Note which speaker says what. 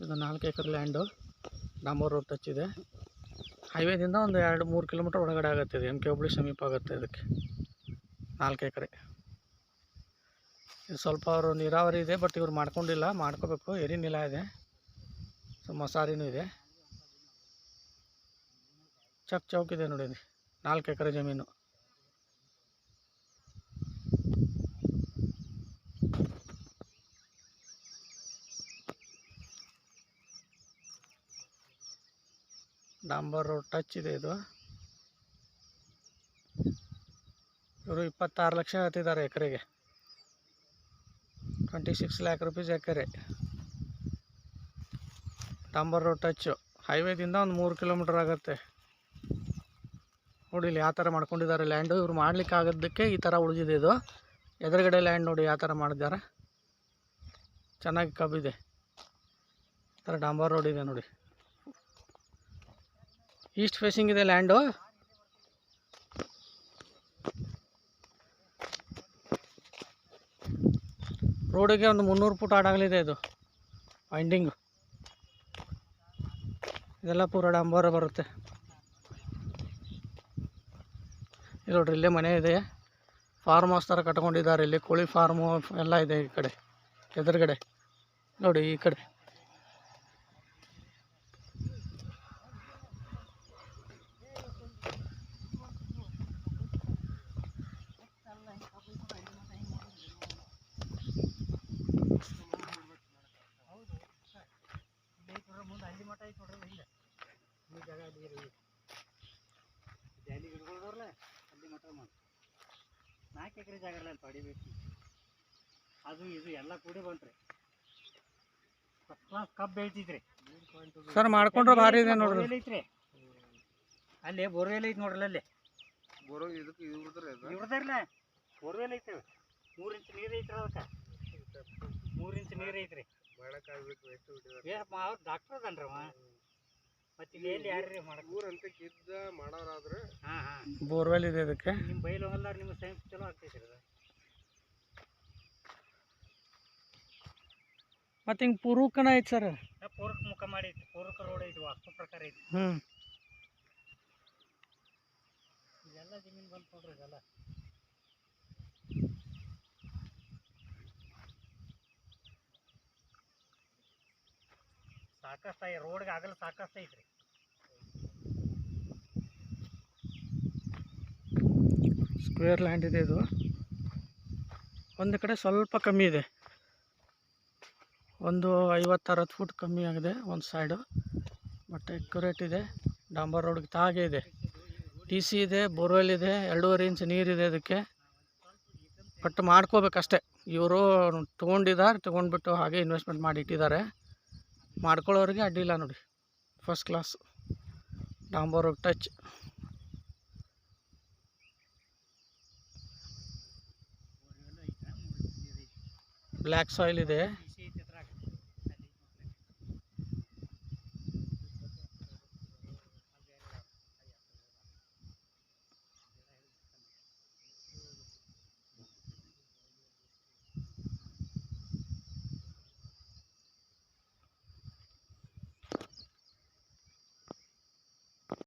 Speaker 1: ಇದು ನಾಲ್ಕು ಎಕರೆ ಲ್ಯಾಂಡು. ಡಾಂಬರ್ ರೋಡ್ ಟಚ್ ಇದೆ. ಹೈವೇದಿಂದ ಒಂದು ಎರಡು ಮೂರು ಕಿಲೋಮೀಟ್ರ್ ಒಳಗಡೆ ಆಗುತ್ತೆ ಇದು. ಎಂ ಕೆ ಹುಬ್ಳಿ ಸಮೀಪ ಆಗುತ್ತೆ ಇದಕ್ಕೆ. ನಾಲ್ಕು ಎಕರೆ. ಇದು ಸ್ವಲ್ಪ ಅವರು ನೀರಾವರಿ ಇದೆ ಬಟ್ ಇವ್ರು ಮಾಡ್ಕೊಂಡಿಲ್ಲ. ಮಾಡ್ಕೋಬೇಕು. ಎರಿ ನಿಲ ಇದೆ. ಸೊ, ಮಸಾರಿನೂ ಇದೆ. ಚಕ್ ಚೌಕ್ ಇದೆ ನೋಡಿ. ನಾಲ್ಕು ಎಕರೆ ಜಮೀನು. ಡಾಂಬರ್ ಟಚ್ ಇದೆ ಇದು. ಇವರು ಇಪ್ಪತ್ತಾರು ಲಕ್ಷ ಹೇಳ್ತಿದ್ದಾರೆ ಎಕರೆಗೆ. Twenty six lakh rupees acre ಡಾಂಬರ್ road touch ಹೈವೇದಿಂದ ಒಂದು ಮೂರು ಕಿಲೋಮೀಟರ್ ಆಗುತ್ತೆ. ನೋಡಿ ಇಲ್ಲಿ ಯಾವ ಥರ ಮಾಡ್ಕೊಂಡಿದ್ದಾರೆ ಲ್ಯಾಂಡು ಇವ್ರು ಮಾಡ್ಲಿಕ್ಕೆ ಆಗೋದಕ್ಕೆ ಈ ಥರ ಉಳಿದಿದೆ ಇದು. ಎದುರುಗಡೆ ಲ್ಯಾಂಡ್ ನೋಡಿ ಯಾವ ಥರ ಮಾಡಿದ್ದಾರೆ. ಚೆನ್ನಾಗಿ ಕಬ್ಬಿದೆ. ಈ ಥರ ಡಾಂಬರ್ ರೋಡ್ ಇದೆ ನೋಡಿ. ಈಸ್ಟ್ ಫೇಸಿಂಗ್ ಇದೆ ಲ್ಯಾಂಡು. ರೋಡಿಗೆ ಒಂದು ಮುನ್ನೂರು ಫುಟ್ ಆಡಾಗಲಿದೆ ಇದು. ವೈಂಡಿಂಗು ಇದೆಲ್ಲ ಪೂರ ಡಾಂಬರ ಬರುತ್ತೆ. ಇಲ್ಲಿ ನೋಡ್ರಿ, ಇಲ್ಲೇ ಮನೆ ಇದೆ. ಫಾರ್ಮ್ ಹೌಸ್ ಥರ ಕಟ್ಕೊಂಡಿದ್ದಾರೆ ಇಲ್ಲಿ. ಕೋಳಿ ಫಾರ್ಮು ಎಲ್ಲ ಇದೆ ಈ ಕಡೆ, ಎದುರುಗಡೆ. ನೋಡಿ, ಈ ಕಡೆ.
Speaker 2: ನಾಲ್ಕು ಎಕರೆ ಜಾಗ ಇಲ್ಲ ಪಡಿಬೇಕು. ಅದು ಇದು ಎಲ್ಲ ಕೂಡಿ ಬಂತ್ರಿ. ಫಸ್ಟ್ ಕ್ಲಾಸ್ ಕಬ್ಬು
Speaker 1: ಸರ್ ಮಾಡ್ಕೊಂಡ್ರೆ ಭಾರಿ ಇದೆ ನೋಡ್ರಿ.
Speaker 2: ಬೋರ್ವೆಲ್ ಐತ್ರಿ. ಅಲ್ಲಿ ಬೋರ್ವೆಲ್ ಐತಿ ನೋಡ್ರಲ್ಲ ಅಲ್ಲಿ.
Speaker 3: ಬರೋ ಇದಕ್ಕೆ
Speaker 2: ಇವ್ರದಾರಲ್ಲ ಬೋರ್ವೆಲ್ ಐತೆ. ಮೂರು ಇಂಚ್ ನೀರು ಐತ್ರಿ ಅದಕ್ಕೆ. ಮೂರು ಇಂಚ್ ನೀರು ಐತ್ರಿ.
Speaker 3: ಮಾಡಕ್ಕಾಗ್ಬೇಕು ಎಷ್ಟು ಬಿಟ್ಟಿದಾರೆ
Speaker 2: ಏ ಅವ್ರು ಡಾಕ್ಟರ್ ಅದನ್ರಿ ಅವ. ಮತ್ತೆ ಇಲ್ಲಿ ಎಲ್ಲಿ ಯಾರ್ರಿ ಮಾಡಕ್?
Speaker 3: ಊರಂತ ಕಿದ್ದ ಮಾಡೋರಾದ್ರೆ
Speaker 2: ಹಾಂ ಹಾಂ.
Speaker 1: ಬೋರ್ವೆಲ್ ಇದೆ ಅದಕ್ಕೆ
Speaker 2: ನಿಮ್ಮ ಬೈಲು ಹೋಗಲ್ಲ ನಿಮ್ಮ ಸೈನ್ಸ್ ಚಲೋ ಆಗ್ತೈತ್ರಿ ಅದು.
Speaker 1: ಮತ್ತು ಹಿಂಗೆ ಪೂರ್ವಕನ ಐತೆ ಸರ್?
Speaker 2: ಪೂರ್ವಕ ಮುಖ ಮಾಡಿ ಪೂರ್ವಕ ರೋಡ್ ಐತಿ ವಾಸ್ತು ಪ್ರಕಾರ ಐತಿ.
Speaker 1: ಹ್ಞೂ
Speaker 2: ಇದೆಲ್ಲ ಜಮೀನು ಬಂತು ನೋಡ್ರಿ ಇದೆಲ್ಲ. ಸಾಕಷ್ಟು ಐ ರೋಡ್ಗೆ ಆಗಲ್ಲ ಸಾಕಷ್ಟು ಐತ್ರಿ.
Speaker 1: ಸ್ಕ್ವೇರ್ ಲ್ಯಾಂಡ್ ಇದೆ ಇದು. ಒಂದು ಕಡೆ ಸ್ವಲ್ಪ ಕಮ್ಮಿ ಇದೆ. ಒಂದು ಐವತ್ತರವತ್ತು ಫುಟ್ ಕಮ್ಮಿ ಆಗಿದೆ ಒಂದು ಸೈಡು ಬಟ್ ಎಕ್ಯುರೇಟ್ ಇದೆ. ಡಾಂಬರ್ ರೋಡ್ಗೆ ತಾಗೆ ಇದೆ. ಟಿ ಸಿ ಇದೆ ಬೋರ್ವೆಲ್ ಇದೆ, ಎರಡೂವರೆ ಇಂಚ್ ನೀರಿದೆ ಅದಕ್ಕೆ. ಬಟ್ ಮಾಡ್ಕೋಬೇಕಷ್ಟೆ. ಇವರು ತೊಗೊಂಡಿದ್ದಾರೆ ತೊಗೊಂಡ್ಬಿಟ್ಟು ಹಾಗೆ ಇನ್ವೆಸ್ಟ್ಮೆಂಟ್ ಮಾಡಿ ಇಟ್ಟಿದ್ದಾರೆ. ಮಾಡ್ಕೊಳ್ಳೋರಿಗೆ ಅಡ್ಡಿಲ್ಲ ನೋಡಿ. ಫಸ್ಟ್ ಕ್ಲಾಸ್ ಡಾಂಬರ್ ಟಚ್ ಬ್ಲ್ಯಾಕ್ ಸಾಯಿಲ್ ಇದೆ.